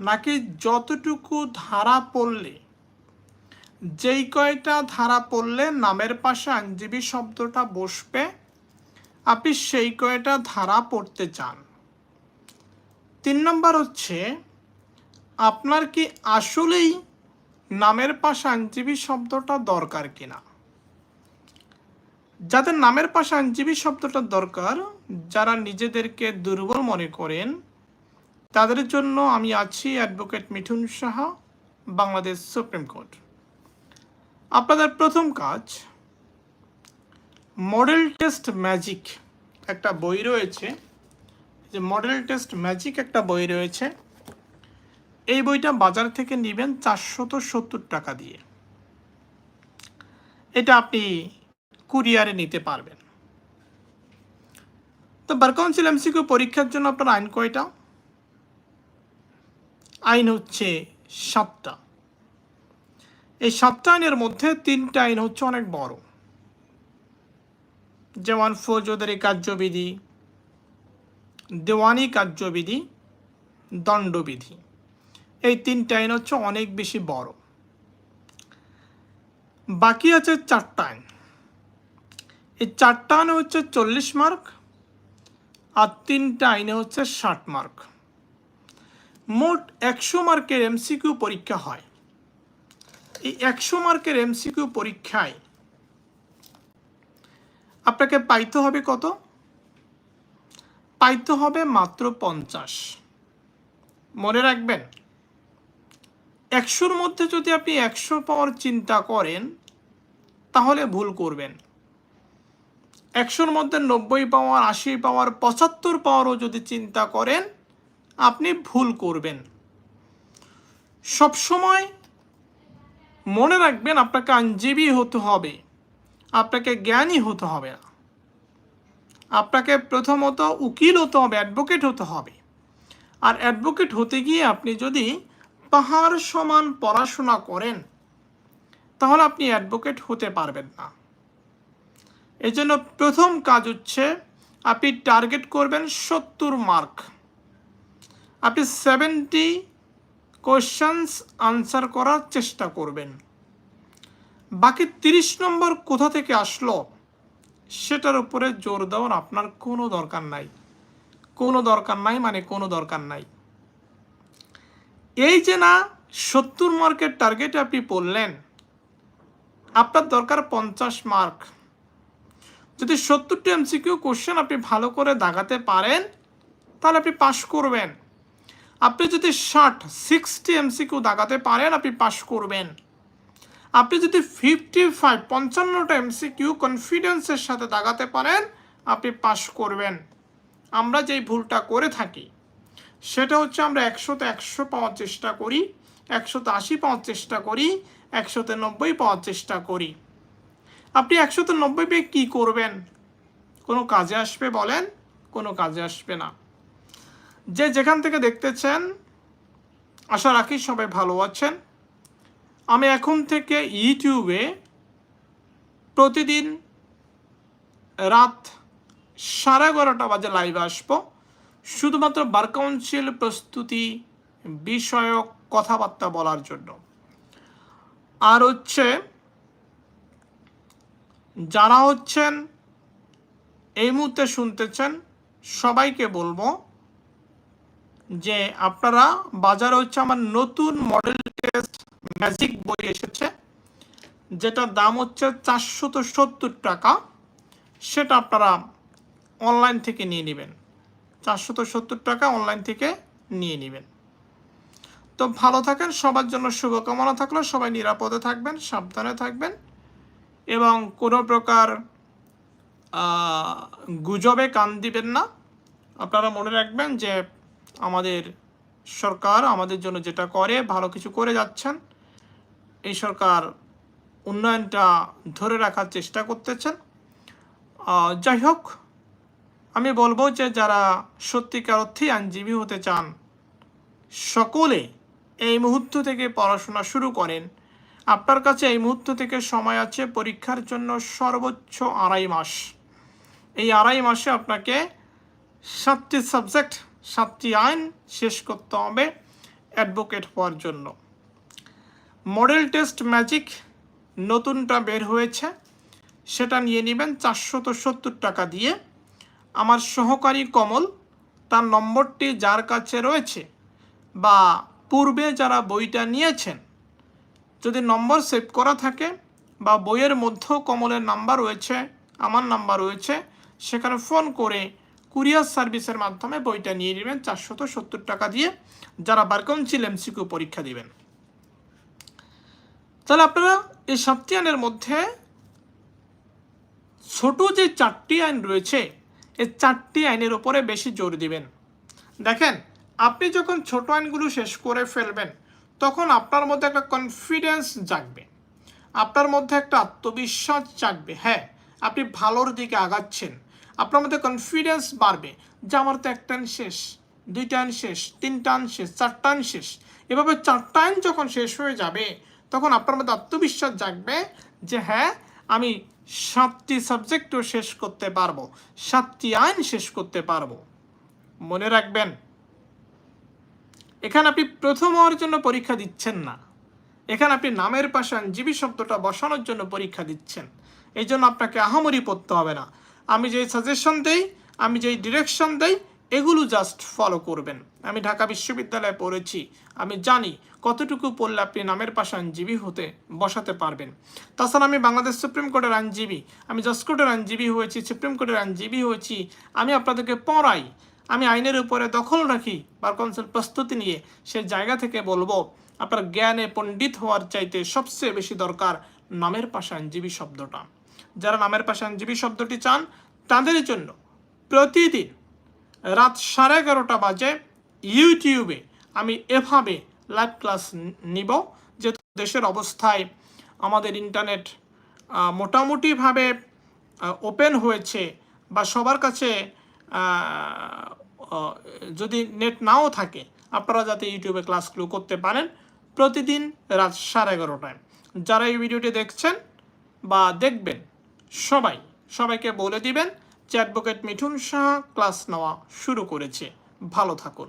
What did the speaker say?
নাকি যতটুকু ধারা পড়লে, যেই কয়টা ধারা পড়লে নামের পাশে আইনজীবী শব্দটা বসবে, আপনি সেই কয়টা ধারা পড়তে চান? তিন নম্বর হচ্ছে, আপনার কি আসলেই নামের পাশে আইনজীবী শব্দটা দরকার কিনা? যাদের নামের পাশে আইনজীবী শব্দটা দরকার, যারা নিজেদেরকে দুর্বল মনে করেন তাদের জন্য আমি আছি advocate Mithun Saha, Bangladesh supreme court. আপনাদের প্রথম কাজ, মডেল টেস্ট ম্যাজিক একটা বই রয়েছে। যে মডেল টেস্ট ম্যাজিক একটা বই রয়েছে। এই বইটা বাজার থেকে নেবেন চারশত সত্তর টাকা দিয়ে। এটা আপনি কুরিয়ারে নিতে পারবেন। তো বার কাউন্সিল এমসিকিউ পরীক্ষার জন্য আপনার আইন কয়টা? আইন হচ্ছে সাতটা এই সাতটা আইনের মধ্যে তিনটা আইন হচ্ছে অনেক বড়। যেমন ফৌজদারি কার্যবিধি, দেওয়ানি কার্যবিধি, দণ্ডবিধি। এই তিনটা আইন হচ্ছে অনেক বেশি বড়। বাকি আছে চারটা আইন। এই চারটা আইনে হচ্ছে চল্লিশ মার্ক আর তিনটা আইনে হচ্ছে ষাট মার্ক। মোট একশো মার্কের এমসিকিউ পরীক্ষা হয়। এই একশো মার্কের এমসিকিউ পরীক্ষায় আপনাকে পাইতে হবে কত? পাইতে হবে মাত্র পঞ্চাশ। মনে রাখবেন, একশোর মধ্যে যদি আপনি একশো পাওয়ার চিন্তা করেন, তাহলে ভুল করবেন। একশোর মধ্যে নব্বই পাওয়ার, আশি পাওয়ার, পঁচাত্তর পাওয়ারও যদি চিন্তা করেন আপনি ভুল করবেন। সবসময় মনে রাখবেন আপনাকে আইনজীবী হতে হবে। আপনাকে জ্ঞানী হতে হবে না। আপনাকে প্রথমত উকিল হতে হবে, অ্যাডভোকেট হতে হবে। আর অ্যাডভোকেট হতে গিয়ে আপনি যদি পাহাড় সমান পড়াশোনা করেন, তাহলে আপনি অ্যাডভোকেট হতে পারবেন না। এজন্য প্রথম কাজ হচ্ছে, আপনি টার্গেট করবেন সত্তর মার্ক। আপনি সেভেন্টি কোশ্চেন্স আনসার করার চেষ্টা করবেন। বাকি তিরিশ নম্বর কোথা থেকে আসলো, সেটার উপরে জোর দেওয়ার আপনার কোনো দরকার নাই। কোনো দরকার নাই মানে কোনো দরকার নাই। এই যে না, সত্তর মার্কের টার্গেটে আপনি পড়লেন, আপনার দরকার পঞ্চাশ মার্ক। যদি সত্তরটি এমসিকিউ কোশ্চেন আপনি ভালো করে দাগাতে পারেন, তাহলে আপনি পাশ করবেন। আপনি যদি ষাট সিক্সটি এমসিকিউ দাগাতে পারেন, আপনি পাশ করবেন। আপনি যদি ফিফটি ফাইভ পঞ্চান্নটা এমসিকিউ কনফিডেন্সের সাথে দাগাতে পারেন, আপনি পাশ করবেন। আমরা যেই ভুলটা করে থাকি, সেটা হচ্ছে আমরা একশোতে একশো পাওয়ার চেষ্টা করি, একশোতে আশি পাওয়ার চেষ্টা করি, একশোতে নব্বই পাওয়ার চেষ্টা করি। আপনি একশোতে নব্বই পেয়ে কী করবেন? কোনো কাজে আসবে বলেন, কোনো কাজে আসবে না। যে যেখান থেকে দেখতেছেন, আশা রাখি সবাই ভালো আছেন। আমি এখন থেকে ইউটিউবে প্রতিদিন রাত সাড়ে এগারোটা বাজে লাইভে আসব। শুধুমাত্র বার কাউন্সিল প্রস্তুতি বিষয়ক কথাবার্তা বলার জন্য। আর হচ্ছে, যারা হচ্ছেন এই মুহূর্তে শুনতেছেন, সবাইকে বলব যে আপনারা বাজারে হচ্ছে আমার নতুন মডেল টেস্ট ম্যাজিক বই এসেছে, যেটার দাম হচ্ছে চারশত সত্তর টাকা। সেটা আপনারা অনলাইন থেকে নিয়ে নেবেন। চারশত সত্তর টাকা অনলাইন থেকে নিয়ে নেবেন। তো ভালো থাকেন, সবার জন্য শুভকামনা থাকল। সবাই নিরাপদে থাকবেন, সাবধানে থাকবেন এবং কোনো প্রকার গুজবে কান দিবেন না। আপনারা মনে রাখবেন যে আমাদের সরকার আমাদের জন্য যেটা করে, ভালো কিছু করে যাচ্ছেন। এই সরকার উন্নয়নটা ধরে রাখার চেষ্টা করতেছেন। যাই হোক, আমি বলব যে যারা সত্যিকার অর্থেই আইনজীবী হতে চান, সকলে এই মুহূর্ত থেকে পড়াশোনা শুরু করেন। আপনার কাছে এই মুহূর্ত থেকে সময় আছে পরীক্ষার জন্য সর্বোচ্চ আড়াই মাস। এই আড়াই মাসে আপনাকে সাতটি সাবজেক্ট সাতটি আইন শেষ করতে হবে অ্যাডভোকেট হওয়ার জন্য। মডেল টেস্ট ম্যাজিক নতুনটা বের হয়েছে। সেটা নিয়ে নেবেন চারশত সত্তর টাকা দিয়ে। আমার সহকারী কমল, তার নম্বরটি যার কাছে রয়েছে বা পূর্বে যারা বইটা নিয়েছেন, যদি নম্বর সেভ করা থাকে বা বইয়ের মধ্যেও কমলের নাম্বার রয়েছে, আমার নাম্বার রয়েছে, সেখানে ফোন করে কুরিয়ার সার্ভিসের মাধ্যমে বইটা নিয়ে নেবেন চারশত সত্তর টাকা দিয়ে। যারা বারকাউন্সিল এমসিকিউ পরীক্ষা দিবেন। তাহলে আপনারা এই সাতটি আইনের মধ্যে ছোট যে চারটি আইন রয়েছে, এই চারটি আইনের উপরে বেশি জোর দিবেন। দেখেন, আপনি যখন ছোট আইনগুলো শেষ করে ফেলবেন, তখন আপনার মধ্যে একটা কনফিডেন্স জাগবে। আপনার মধ্যে একটা আত্মবিশ্বাস জাগবে। হ্যাঁ আপনি ভালোর দিকে আগাচ্ছেন। আপনার মধ্যে কনফিডেন্স বাড়বে। যে আমার তো একটা আইন শেষ, দুই টান শেষ তিনটা আইন শেষ চারটা আইন শেষ। এভাবে চারটা আইন যখন শেষ হয়ে যাবে, তখন আপনার মধ্যে আত্মবিশ্বাস জাগবে যে হ্যাঁ আমি সাতটি সাবজেক্টও শেষ করতে পারব, সাতটি আইন শেষ করতে পারব। মনে রাখবেন, এখানে আপনি প্রথম হওয়ার জন্য পরীক্ষা দিচ্ছেন না। এখানে আপনি নামের পাশে আইনজীবী শব্দটা বসানোর জন্য পরীক্ষা দিচ্ছেন। এই জন্য আপনাকে আহামরি পড়তে হবে না। আমি যেই সাজেশন দেই, আমি যেই ডিরেকশন দেই, এগুলো জাস্ট ফলো করবেন। আমি ঢাকা বিশ্ববিদ্যালয়ে পড়েছি। আমি জানি কতটুকু পড়লে আপনি নামের পাশে আইনজীবী হতে, বসাতে পারবেন। তাছাড়া আমি বাংলাদেশ সুপ্রিম কোর্টের আইনজীবী। আমি জজকোর্টের আইনজীবী হয়েছি, সুপ্রিম কোর্টের আইনজীবী হয়েছি। আমি আপনাদেরকে পড়াই। আমি আইনের উপরে দখল রাখি, বার কাউন্সিল প্রস্তুতি নিয়ে। সে জায়গা থেকে বলব, আপনার জ্ঞানে পণ্ডিত হওয়ার চাইতে সবচেয়ে বেশি দরকার নামের পাশে আইনজীবী শব্দটা। যারা নামের পাশে আইনজীবী শব্দটি চান, তাদের জন্য প্রতিদিন রাত সাড়ে এগারোটা বাজে ইউটিউবে আমি এভাবে লাইভ ক্লাস নিব যেহেতু দেশের অবস্থায় আমাদের ইন্টারনেট মোটামুটিভাবে ওপেন হয়েছে বা সবার কাছে যদি নেট নাও থাকে, আপনারা যাতে ইউটিউবে ক্লাসগুলো করতে পারেন প্রতিদিন রাত সাড়ে এগারোটায়। যারা এই ভিডিওটি দেখছেন বা দেখবেন সবাই সবাইকে বলে দিবেন যে অ্যাডভোকেট মিঠুন শাহ ক্লাস নেওয়া শুরু করেছে। ভালো থাকুন।